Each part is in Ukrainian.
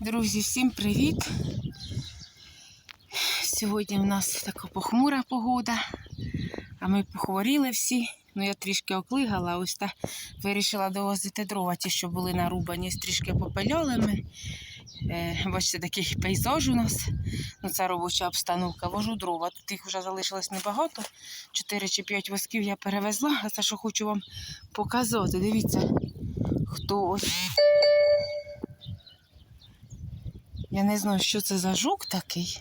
Друзі, всім привіт! Сьогодні в нас така похмура погода, а ми похворіли всі. Ну, я трішки оклигала, ось та вирішила довозити дрова, ті, що були нарубані, трішки попиляли ми. Е, бачите, такий пейзаж у нас. Ну, це робоча обстановка. Вожу дрова. Тут їх вже залишилось небагато. 4 чи 5 восків я перевезла, а це що хочу вам показати. Дивіться, хто ось. Я не знаю, що це за жук такий.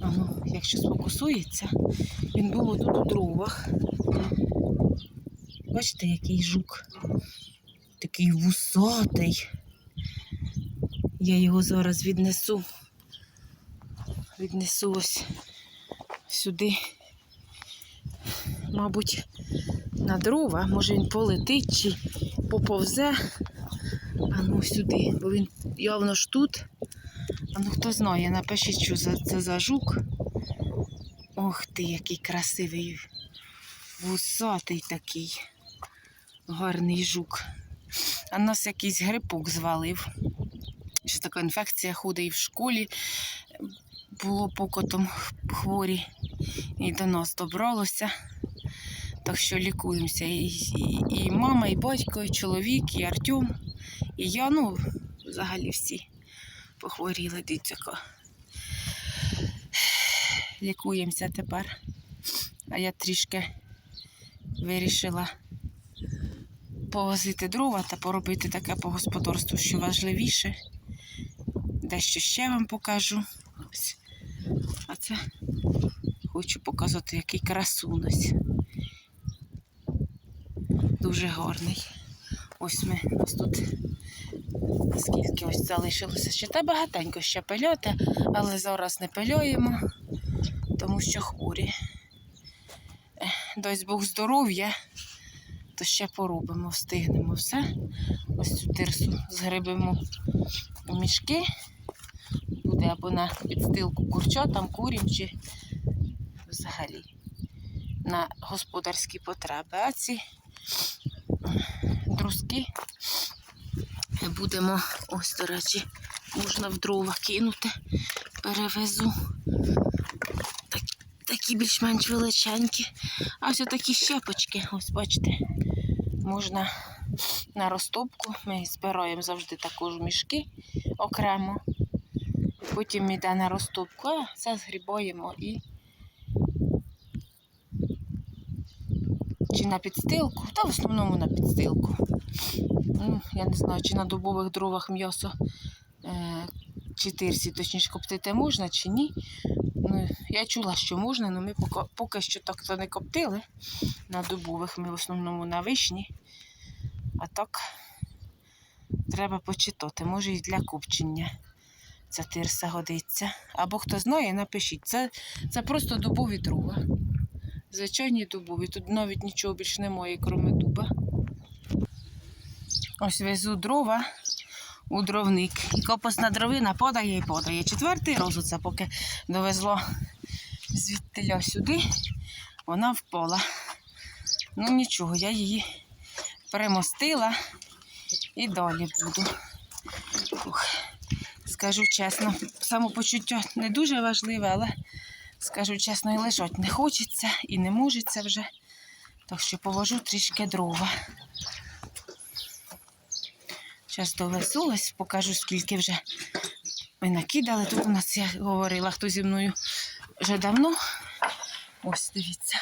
Ну, якщо сфокусується, він був тут у дровах. Бачите, який жук. Такий вусатий. Я його зараз віднесу. Віднесу ось сюди. Мабуть, на дрова. Може він полетить чи поповзе. А ну сюди, бо він явно ж тут. А ну хто знає, напишіть, що за, це за жук. Ох ти, який красивий, вусатий такий, гарний жук. А нас якийсь грипок звалив. Що така інфекція ходить і в школі. Було покотом хворі і до нас добралося. Так що лікуємося. І, і, і мама, і батько, і чоловік, і Артем. І я, ну, взагалі всі похворіли, дивіться. ка. Лікуємося тепер. А я трішки вирішила повозити дрова та поробити таке по господарству, що важливіше. Дещо ще вам покажу. Ось. А це хочу показати, який красунець. Дуже гарний. Ось ми ось тут скільки ось залишилося. Ще та багатенько ще пильоти, але зараз не пильоємо, тому що хворі. Дасть Бог здоров'я, то ще поробимо, встигнемо все. Ось цю тирсу згребемо у мішки. Буде або на підстилку курчатам, курям чи взагалі на господарські потреби. А ці друзки будемо, ось, до речі, можна в дрова кинути, перевезу. Так, такі більш-менш величенькі. А ось такі щепочки, ось бачите, можна на розтопку. Ми збираємо завжди також мішки окремо. Потім йде на розтопку, а це згрібаємо і чи на підстилку, та в основному на підстилку. Ну, я не знаю, чи на дубових дровах м'ясо е, чи тирсі, точніше, коптити можна, чи ні. Ну, я чула, що можна, але ми поки, поки що так то не коптили. На дубових ми в основному на вишні. А так треба почитати, може і для копчення ця тирса годиться. Або хто знає, напишіть. Це, це просто дубові дрова. Звичайні дубові. Тут навіть нічого більш немає, крім дуба. Ось везу дрова у дровник. І копосна дровина подає і подає. Четвертий раз поки довезло звідтиля сюди, вона впала. Ну нічого, я її перемостила і далі буду. Ух, скажу чесно, самопочуття не дуже важливе, але скажу чесно, і лежать не хочеться і не можеться вже. Так що положу трішки дрова. Зараз довезу, ось покажу, скільки вже ми накидали. Тут у нас, я говорила, хто зі мною вже давно. Ось дивіться,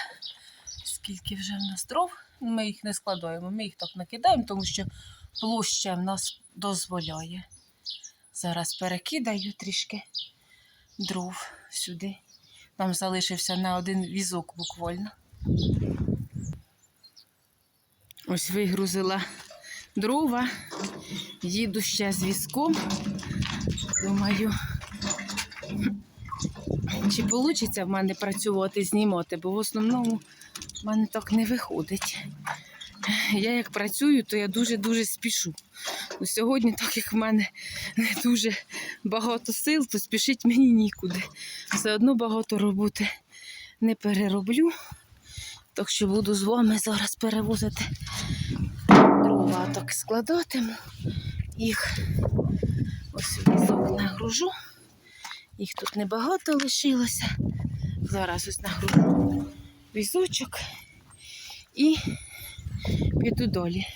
скільки вже в нас дров. Ми їх не складаємо, ми їх так накидаємо, тому що площа в нас дозволяє. Зараз перекидаю трішки дров сюди. Нам залишився на один візок буквально. Ось вигрузила дрова. Їду ще з візком. Думаю, чи вийде в мене працювати, знімати, бо в основному в мене так не виходить. Я як працюю, то я дуже-дуже спішу. Ну, Сьогодні, так як в мене не дуже багато сил, то спішить мені нікуди. Все одно багато роботи не перероблю. Так що буду з вами зараз перевозити дрова, так складатиму їх. Ось нагружу. Їх тут небагато лишилося. Зараз ось нагружу візочок і піду долі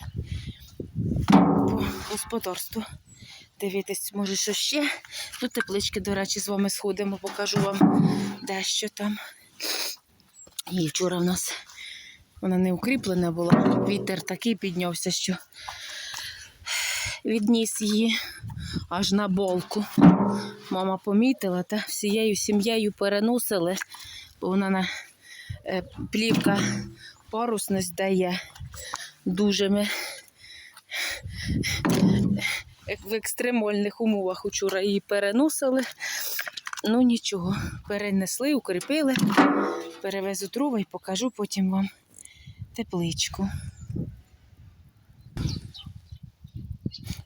по господарству. Дивитись, може, що ще. Тут теплички, до речі, з вами сходимо, покажу вам дещо там. І вчора в нас вона не укріплена була. Вітер такий піднявся, що відніс її аж на болку. Мама помітила та всією сім'єю переносили, бо вона на е, плівка парусність дає. Дуже ми в екстремальних умовах учора її переносили. Ну нічого, перенесли, укріпили, перевезу дрова і покажу потім вам тепличку.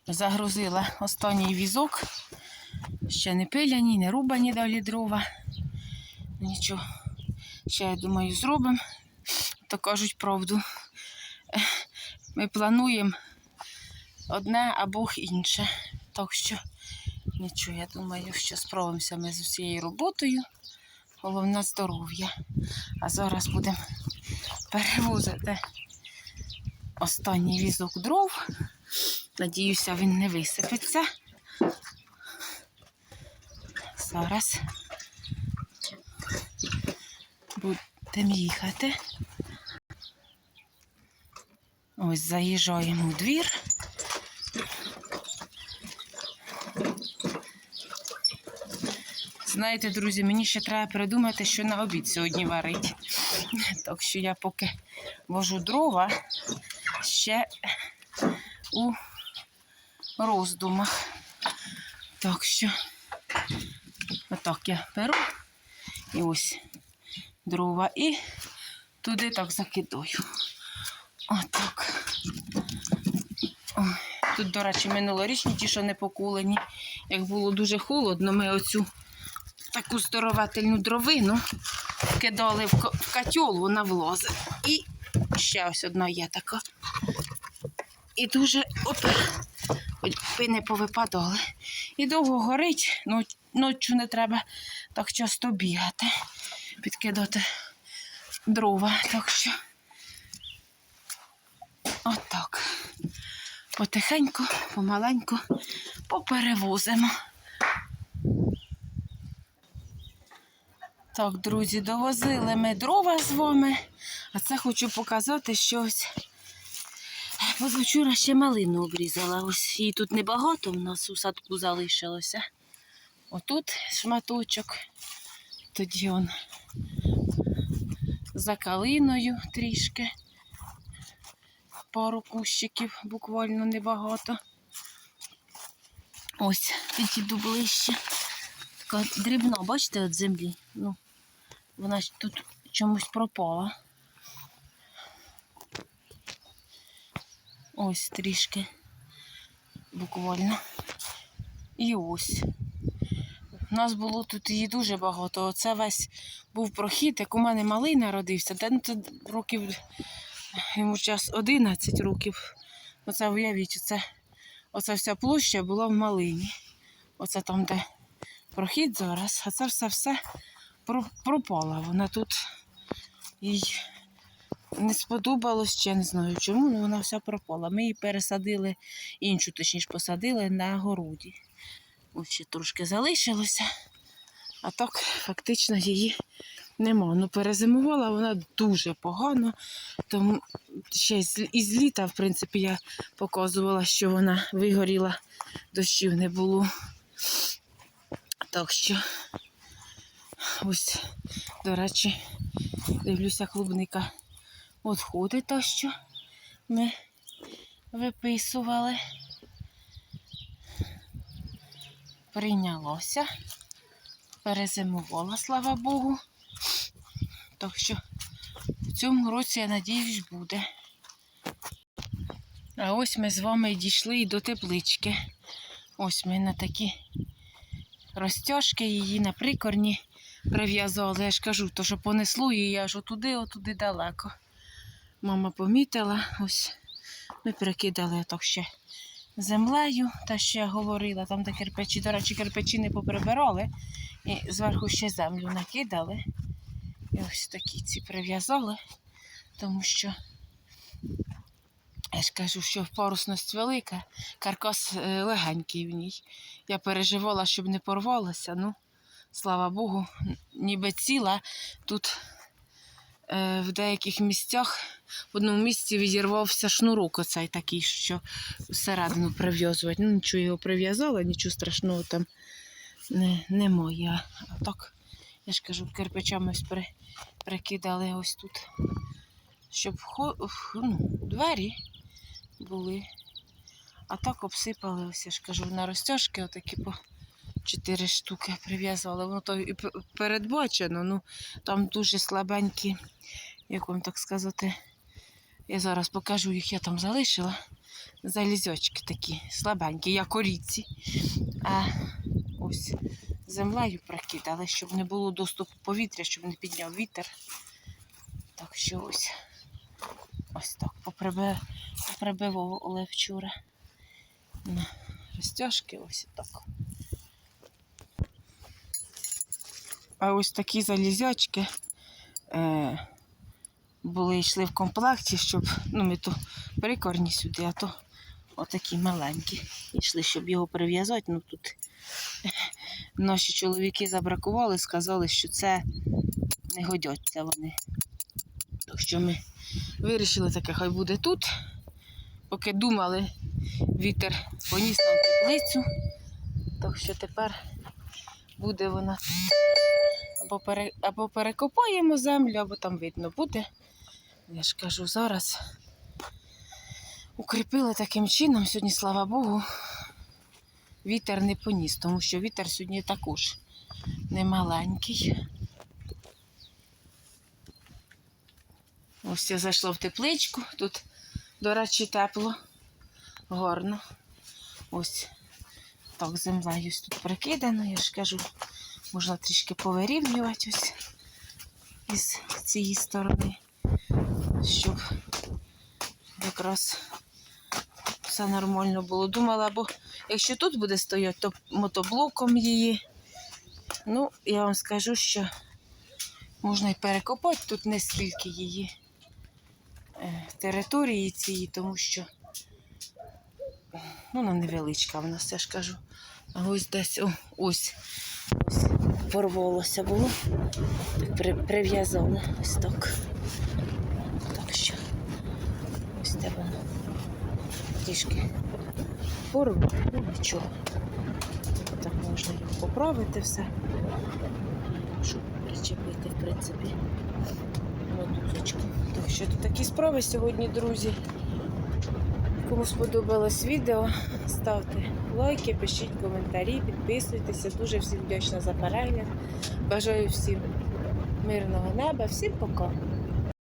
Загрузила останній візок. Ще не пиляні, не рубані далі дрова. Нічого. Ще, я думаю, зробимо. То кажуть правду. Ми плануємо одне або інше. Так що нічого, я думаю, що справимося ми з усією роботою. Головне здоров'я. А зараз будемо перевозити останній візок дров. Надіюся, він не висипеться. Зараз будемо їхати. Ось заїжджаємо у двір. Знаєте, друзі, мені ще треба придумати, що на обід сьогодні варить. Так що я поки вожу дрова ще у роздумах. Так що отак я беру і ось дрова і туди так закидаю. Отак. Тут, до речі, минулорічні ті, що не покулені. Як було дуже холодно, ми оцю таку здоровательну дровину кидали в ко- в котел, вона влазить. І ще ось одна є така. І дуже оп, не повипадали. І довго горить, ночі не треба так часто бігати, підкидати дрова. Так що отак. Потихеньку, помаленьку поперевозимо. Так, друзі, довозили ми дрова з вами, а це хочу показати, що ось позавчора ще малину обрізала. Ось її тут небагато в нас у садку залишилося. Отут шматочок, тоді он за калиною трішки. Пару кущиків, буквально небагато. Ось, підійду ближче. Така дрібна, бачите, від землі. Ну, вона ж тут чомусь пропала. Ось трішки. Буквально. І ось. У нас було тут її дуже багато. Оце весь був прохід, як у мене малий народився. Та ну, років йому час 11 років. Оце уявіть, оце, оце вся площа була в малині. Оце там, де прохід зараз, а це все все про- пропала. Вона тут їй не сподобалось, ще не знаю чому, але вона вся пропала. Ми її пересадили, іншу, точніше, посадили на городі. Ось ще трошки залишилося, а так фактично її нема. Ну, перезимувала вона дуже погано, тому ще із літа, в принципі, я показувала, що вона вигоріла, дощів не було. Так що, ось, до речі, дивлюся, клубника відходить то, що ми виписували. Прийнялося, перезимувала, слава Богу. Так що в цьому році, я надіюсь, буде. А ось ми з вами дійшли і до теплички. Ось ми на такі розтяжки її на прикорні прив'язали. Я ж кажу, то що понесло її аж отуди, отуди далеко. Мама помітила, ось ми перекидали так ще землею, та що я говорила, там де кирпичі, до речі, кирпичі не поприбирали, і зверху ще землю накидали. І ось такі ці прив'язали, тому що я ж кажу, що парусність велика, каркас е, легенький в ній. Я переживала, щоб не порвалося. Ну, слава Богу, ніби ціла. Тут е, в деяких місцях в одному місці відірвався шнурок оцей такий, що всередину прив'язувати. Ну, нічого його прив'язала, нічого страшного там не, немає. А так, я ж кажу, кирпичами при, прикидали ось тут, щоб ну, двері були. А так обсипали, ось я ж кажу, на розтяжки отакі по чотири штуки прив'язали. Воно то і передбачено, ну там дуже слабенькі, як вам так сказати. Я зараз покажу їх, я там залишила. Залізочки такі слабенькі, як оріці. А ось землею прикидали, щоб не було доступу повітря, щоб не підняв вітер. Так що ось ось так поприби- поприбивали вчора. На розтяжки ось так. А ось такі залізячки е, були йшли в комплекті, щоб ну, ми то прикорні сюди, а то отакі маленькі. Йшли, щоб його прив'язати. Ну тут наші чоловіки забракували, сказали, що це не годяться вони. Так що ми вирішили таке, хай буде тут. Поки думали, вітер поніс нам теплицю. Так що тепер буде вона. Або, пере, або перекопаємо землю, або там видно буде. Я ж кажу, зараз укріпили таким чином. Сьогодні, слава Богу, вітер не поніс, тому що вітер сьогодні також не маленький. Ось я зайшла в тепличку. Тут, до речі, тепло, гарно. Ось так землею тут прикидано, я ж кажу, можна трішки повирівнювати ось із цієї сторони, щоб якраз все нормально було. Думала, бо якщо тут буде стояти, то мотоблоком її. Ну, я вам скажу, що можна і перекопати тут не стільки її е, території цієї, тому що ну, вона невеличка в нас, я ж кажу. А ось десь о, ось, ось порвалося було. При, прив'язали ось так. Так що ось воно трішки порвало, нічого. Так можна його поправити все. Щоб причепити, в принципі, мотузочку. Так що тут такі справи сьогодні, друзі. Кому сподобалось відео, ставте лайки, пишіть коментарі, підписуйтеся. Дуже всім вдячна за перегляд. Бажаю всім мирного неба. Всім пока!